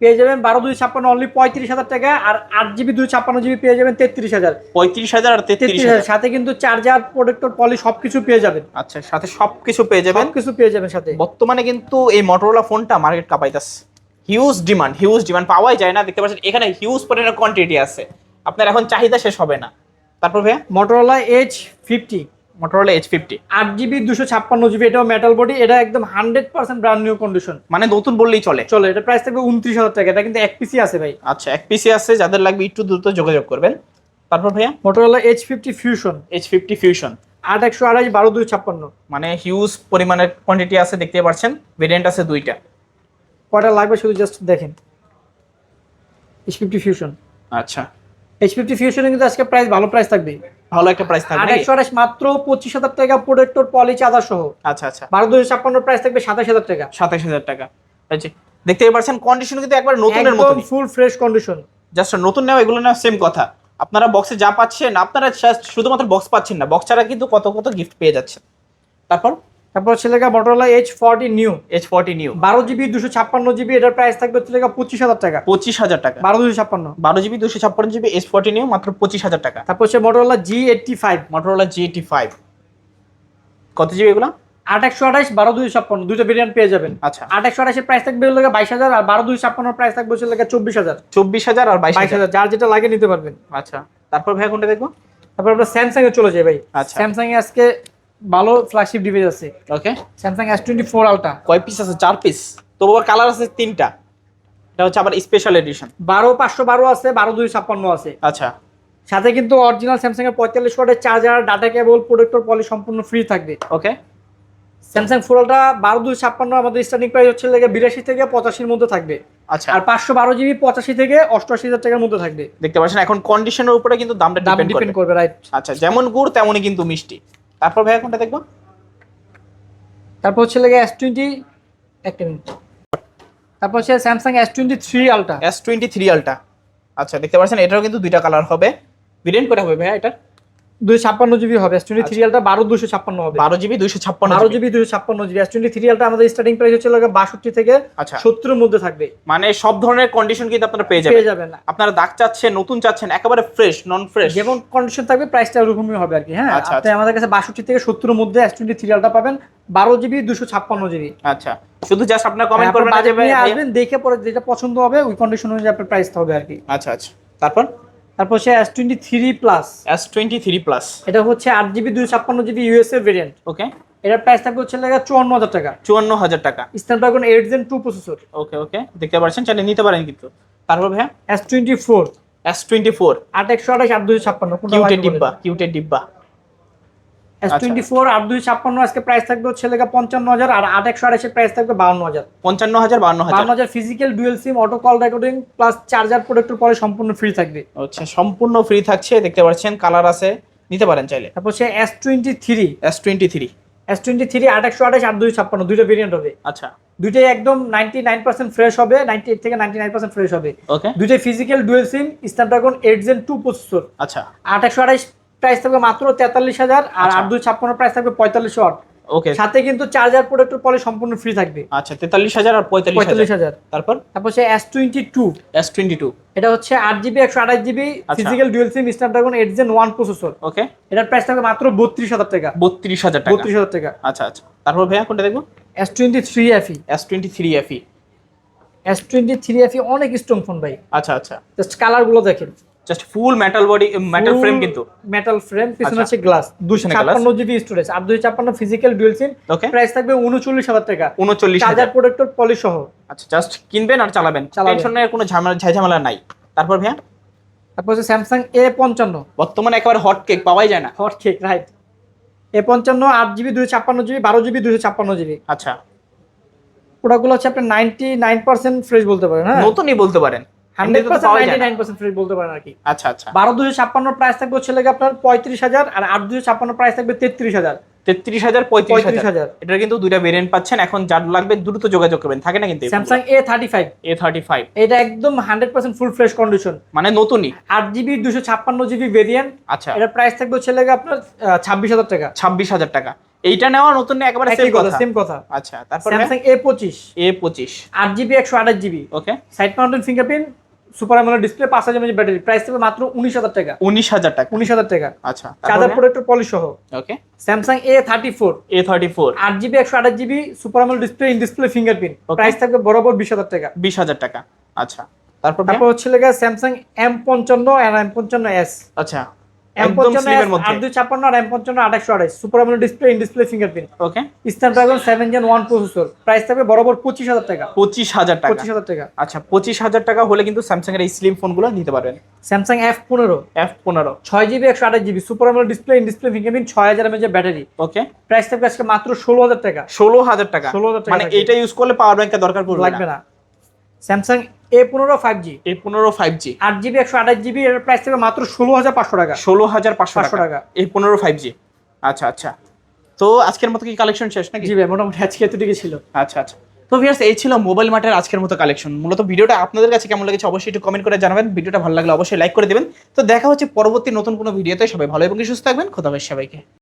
পেয়ে যাবেন বারো দুই ছাপ্পান্ন অনলি পঁয়ত্রিশ হাজার টাকা আর আট জিবি দুই ছাপ্পান্ন জিবি পেয়ে যাবেন তেত্রিশ হাজার। পঁয়ত্রিশ হাজার আর তেত্রিশ হাজার। সাথে কিন্তু চার্জার প্রোটেক্টর পলি সবকিছু পেয়ে যাবেন। আচ্ছা সাথে সবকিছু পেয়ে যাবেন। কিছু পেয়ে যাবেন সাথে। বর্তমানে কিন্তু এই মটোরোলা ফোনটা মার্কেট কাপাইতাছে। হিউজ ডিমান্ড হিউজ ডিমান্ড পাওয়াই যায় না দেখতে পাচ্ছেন এখানে হিউজ পরিমাণের কোয়ান্টিটি আছে। আপনার এখন চাহিদা শেষ হবে না। তারপর ভাইয়া? Motorola Edge fifty Motorola Edge fifty আট জিবি দুশো ছাপ্পান্ন জিবি এটাও মেটাল বডি এটা একদম hundred percent brand new condition মানে নতুন বললেই চলে। চলো এটা প্রাইস থাকবে উনত্রিশ হাজার টাকা এটা কিন্তু এক পিসি আছে ভাই। আচ্ছা এক পিসি আছে যাদের লাগবে একটু দ্রুত যোগাযোগ করবেন। তারপর ভাইয়া? Motorola Edge fifty fusion Edge fifty fusion আট একশো আড়াইশ বারো দুই ছাপ্পান্ন। মানে হিউজ পরিমাণের কোয়ান্টিটি আছে দেখতে পাচ্ছেন। ভেরিয়েন্ট আছে দুইটা। কয়টা লাগবে শুধু জাস্ট দেখেন। এইচ ফিফটি ফিউশন আচ্ছা। এইচ ফিফটি ফিউশনে কিন্তু আজকে প্রাইস ভালো প্রাইস থাকবে ভালো একটা প্রাইস থাকবে নাকি? একশো আঠাশ মাত্র পঁচিশ হাজার টাকা প্রোটেক্টর পলি চাদা সহ। আচ্ছা আচ্ছা। বারো দুই ছাপ্পান্ন প্রাইস থাকবে সাতাশ হাজার টাকা। সাতাশ হাজার টাকা। আচ্ছা দেখতেই পাচ্ছেন কন্ডিশন কিন্তু একবার নতুনের মতো একদম ফুল ফ্রেশ কন্ডিশন জাস্ট নতুন নেওয়া এগুলো নেওয়া সেম কথা। আপনারা বক্সে যা পাচ্ছেন আপনারা শুধুমাত্র বক্স পাচ্ছেন না বক্স ছাড়া কিন্তু কত কত গিফট পেয়ে যাচ্ছেন। তারপর তারপর হচ্ছে লেখা Motorola H forty new H forty new বারো জিবি দুশো ছাপ্পান্ন জিবি এটার প্রাইস থাকবে হচ্ছে লেখা পঁচিশ হাজার টাকা। পঁচিশ হাজার টাকা। বারো দুশো ছাপ্পান্ন। বারো জিবি দুশো ছাপ্পান্ন জিবি এইচ ফর্টি নিউ মাত্র পঁচিশ হাজার টাকা। তারপর হচ্ছে Motorola G eighty five Motorola G eighty five কত জিবি এগুলো? আট একশো আঠাশ বারো দুই ছাপ্পান্ন। দুটো ভেরিয়েন্ট পেয়ে যাবেন। আচ্ছা। আট একশো আঠাশের প্রাইস থাকবে হলো বাইশ হাজার আর বারো দুই ছাপ্পান্ন প্রাইস থাকবে হচ্ছে লেখা চব্বিশ হাজার। চব্বিশ হাজার আর বাইশ হাজার। যার যেটা লাগে নিতে পারবেন। আচ্ছা। তারপর ভাই কোনটা দেখব? তারপর আমরা স্যামসাং এ চলে যাই ভাই। আচ্ছা। স্যামসাং এ আজকে ভালো ফ্ল্যাগশিপ ডিভাইস আছে। Okay Samsung S twenty four কয় পিস আছে? চার পিস তবু আবার কালার আছে তিনটা। এটা হচ্ছে আবার স্পেশাল এডিশন বারো পাঁচশো বারো আছে বারো দুই ছাপ্পান্ন আছে। আচ্ছা। সাথে কিন্তু অরিজিনাল স্যামসাং এর পঁয়তাল্লিশ ওয়াটের charger data cable protector poly সম্পূর্ণ ফ্রি থাকবে। ওকে স্যামসাং ফোরটা বারো দুই ছাপ্পান্ন আমাদের স্টার্টিং প্রাইস হচ্ছে লেগে বিরাশি থেকে পঁচাশির মধ্যে থাকবে। আচ্ছা। আর পাঁচশো বারো জিবি পঁচাশি থেকে অষ্টআশি হাজার টাকার মধ্যে থাকবে। দেখতে পাচ্ছেন এখন কন্ডিশনের উপরে কিন্তু দামটা দাম ডিপেন্ড করবে। রাইট আচ্ছা যেমন গুড় তেমনই কিন্তু মিষ্টি। তারপর ভাইয়া কোনটা দেখব? তারপর হচ্ছে লাগে এস টোয়েন্টি একটা মিনিট তারপর হচ্ছে Samsung S twenty three ultra S twenty three ultra আচ্ছা দেখতে পাচ্ছেন এটারও কিন্তু দুইটা কালার হবে। ভেরিয়েন্ট করে হবে ভাইয়া এটা। দুই ছাপ্পান্ন জিবি হবে এস টোয়েন্টি থ্রি আলটা বারো দুশো ছাপ্পান্ন হবে। বারো জিবি দুইশো ছাপ্পান্ন বারো জিবি। দুশো ছাপ্পান্ন জিবি। এস টোয়েন্টি থ্রি আলটা আমাদের স্টার্টিং প্রাইস হচ্ছে লেগে বাষট্টি থেকে আচ্ছা। সত্তরের মধ্যে থাকবে। মানে সব ধরনের কন্ডিশন কিন্তু আপনারা পেয়ে যাবেন। পেয়ে যাবেন আপনারা দাগ চাচ্ছেন নতুন চাচ্ছেন একেবারে ফ্রেশ নন ফ্রেশ যেমন কন্ডিশন থাকবে প্রাইসটা ওরকমই হবে আর কি হ্যাঁ? আচ্ছা, আপনি আমাদের কাছে বাষট্টি থেকে সত্তরের মধ্যে এস টোয়েন্টি থ্রি আলটা পাবেন বারো জিবি দুশো ছাপ্পান্ন জিবি। আচ্ছা। শুধু জাস্ট আপনারা কমেন্ট করবেন আসবেন দেখে পরে যেটা পছন্দ হবে ওই কন্ডিশন অনুযায়ী আপনার প্রাইস হবে আর কি আচ্ছা আচ্ছা। তারপর? তারপর সে S twenty three plus S twenty three plus এটা হচ্ছে আট জিবি দুই ছাপ্পান্ন GB US USA variant okay. এটার প্রাইস থাকবে হচ্ছে লাগা চুয়ান্ন হাজার টাকা। চুয়ান্ন হাজার টাকা। Snapdragon eight Gen two processor okay okay. দেখতে পাচ্ছেন? চাইলে নিতে পারেন কিন্তু। তারপর ভাইয়া? S twenty four S twenty four আট একশো আঠাশ আট দুশো ছাপ্পান্ন। কিউটের ডিব্বা কিউটের ডিব্বা। এস টোয়েন্টি ফোর আট দুই ছাপ্পান্ন আজকে প্রাইস থাকবে হচ্ছে পঞ্চান্ন হাজার আর আট একশো আঠাশের প্রাইস থাকবে বাউন্ন হাজার। পঞ্চান্ন হাজার বান্ন হাজার। বাউন্ন হাজার physical dual SIM auto call recording plus charger প্রোডাক্টের পরে সম্পূর্ণ ফ্রি থাকবে। আচ্ছা সম্পূর্ণ ফ্রি থাকছে দেখতে পাচ্ছেন কালার আছে নিতে পারেন চাইলে। তারপর আট একশো আঠাশ আট দুই ছাপ্পান্ন দুইটা ভেরিয়েন্ট হবে। আচ্ছা। দুইটাই একদম নাইনটি নাইন পার্সেন্ট ফ্রেশ হবে নাইনটি এইট থেকে নাইনটি নাইন পার্সেন্ট ফ্রেশ হবে। ওকে দুইটাই physical dual SIM Snapdragon eight Gen two processor আচ্ছা। আট একশো আঠাশ প্রাইস থাকবে মাত্র তেতাল্লিশ হাজার আর। আট দুই ছাপ্পান্ন প্রাইস থাকবে পঁয়তাল্লিশ ওয়াট ওকে সাথে কিন্তু চার্জার প্রোডাক্টের পরে সম্পূর্ণ ফ্রি থাকবে। আচ্ছা তেতাল্লিশ হাজার আর পঁয়তাল্লিশ হাজার। তারপর? তারপর সে S twenty two S twenty two এটা হচ্ছে আট জিবি একশো আঠাশ GB. Physical dual SIM Snapdragon eight Gen one processor okay এটার প্রাইস থাকবে মাত্র বত্রিশ হাজার টাকা। বত্রিশ হাজার টাকা। বত্রিশ হাজার টাকা। আচ্ছা আচ্ছা। তারপর ভাইয়া কোনটা দেখব? S twenty three FE S twenty three FE S twenty three FE অনেক স্ট্রং ফোন ভাই। আচ্ছা আচ্ছা। জাস্ট কালারগুলো দেখেন। Just full metal body metal frame কিন্তু। মেটাল ফ্রেম পিছনে। হচ্ছে গ্লাস দুশো পিছনে glass। ছাপ্পান্ন জিবি স্টোরেজ আর দুই ছাপ্পান্ন ফিজিক্যাল ডুয়েল সিম প্রাইস থাকবে উনচল্লিশ হাজার টাকা। উনচল্লিশ হাজার। চার্জার প্রোডাক্টর পলি সহ। আচ্ছা জাস্ট কিনবেন আর চালাবেন। চালাবেন। টেনশনের কোনো ঝামেলা ঝামেলা নাই। তারপর ভাইয়া? তারপর হচ্ছে স্যামসাং এ পঞ্চান্ন। বর্তমানে একেবারে হট কেক পাওয়াই যায় না। হট কেক রাইট এ পঞ্চান্ন আট জিবি দুশো ছাপ্পান্ন জিবি বারো জিবি দুশো ছাপ্পান্ন জিবি আচ্ছা। প্রোডাক্টগুলো হচ্ছে আপনার নাইনটি নাইন পার্সেন্ট ফ্রেশ বলতে পারেন হ্যাঁ? নতুনই বলতে পারেন। বলতে পারেন আর কি। আচ্ছা আচ্ছা। বারো দুশো ছাপ্পান্ন প্রাইস থাকবে হচ্ছে আপনার পঁয়ত্রিশ হাজার আর আট দুশো ছাপ্পান্ন প্রাইস থাকবে তেত্রিশ হাজার। তেত্রিশ হাজার পঁয়ত্রিশ হাজার। এটা কিন্তু দুইটা ভেরিয়েন্ট পাচ্ছেন। এখন যার লাগবে দ্রুত যোগাযোগ করবেন। থাকে না কিন্তু Samsung A thirty five A thirty five এটা একদম hundred percent full fresh condition মানে নতুনই? আট জিবি দুশো ছাপ্পান্ন জিবি ভেরিয়েন্ট আচ্ছা। এটার প্রাইস থাকবে হচ্ছে লাগে আপনার ছাব্বিশ হাজার টাকা। ছাব্বিশ হাজার টাকা। এইটা নেওয়া নতুন একেবারে সেম কথা কথা। সেম কথা। আচ্ছা তারপর? স্যামসাং এ পঁচিশ। এ পঁচিশ। আট জিবি একশো আঠাশ GB okay side mounted fingerprint super AMOLED display পাঁচ হাজার ব্যাটারি প্রাইস থাকবে মাত্র উনিশ হাজার টাকা। উনিশ হাজার টাকা। উনিশ হাজার টাকা। আচ্ছা চার্জার প্রোডাক্টের পলিশ সহ। Okay Samsung A thirty four A thirty four আট জিবি একশো আঠাশ GB super AMOLED display in display fingerprint price থাকবে বরাবর বিশ হাজার টাকা। বিশ হাজার টাকা। আচ্ছা। তারপর তারপর হচ্ছে লেগে স্যামসাং এম পঞ্চান্ন আর এম পঞ্চান্ন এস আচ্ছা। পঁচিশ হাজার টাকা। পঁচিশ হাজার টাকা। পঁচিশ হাজার টাকা। আচ্ছা পঁচিশ হাজার টাকা হলে কিন্তু স্যামসাং এর এই স্লিম ফোনগুলো নিতে পারবেন। স্যামসাং এফ পনেরো। এফ পনেরো। ছয় জিবি একশো আঠাশ GB super AMOLED display in display fingerprint ছয় হাজার এমএচ ব্যাটারি ওকে প্রাইস থাকবে আজকে মাত্র ষোলো হাজার টাকা। ষোলো হাজার টাকা। 16,000 টাকা মানে লাগবে। ইউজ করলে পাওয়ার ব্যাংকের দরকার পড়বে লাগবে না। স্যামসাং এ পনেরো ফাইভ জি এই পনেরো ফাইভ জি আট জিবি একশো আঠাশ জিবি এর প্রাইস থাকবে মাত্র ষোলো হাজার পাঁচশো টাকা। ষোলো হাজার পাঁচশো টাকা। এই পনেরো ফাইভ জি আচ্ছা আচ্ছা। তো আজকের মতো কি কালেকশন শেষ নাকি? জি ভাই মোটামুটি আজকে এতটুকু ছিল। আচ্ছা আচ্ছা। তো ভিউয়ার্স এই ছিল মোবাইল মার্টের আজকের মতো কালেকশন মূলত ভিডিওটা আপনাদের কাছে কেমন লেগেছে অবশ্যই একটু কমেন্ট করে জানাবেন। ভিডিওটা ভালো লাগলে অবশ্যই লাইক করে দেবেন। তো দেখা হচ্ছে পরবর্তী নতুন কোনো ভিডিওতে। সবাই ভালো এবং সুস্থ থাকবেন। খোদা হাফেজ সবাইকে।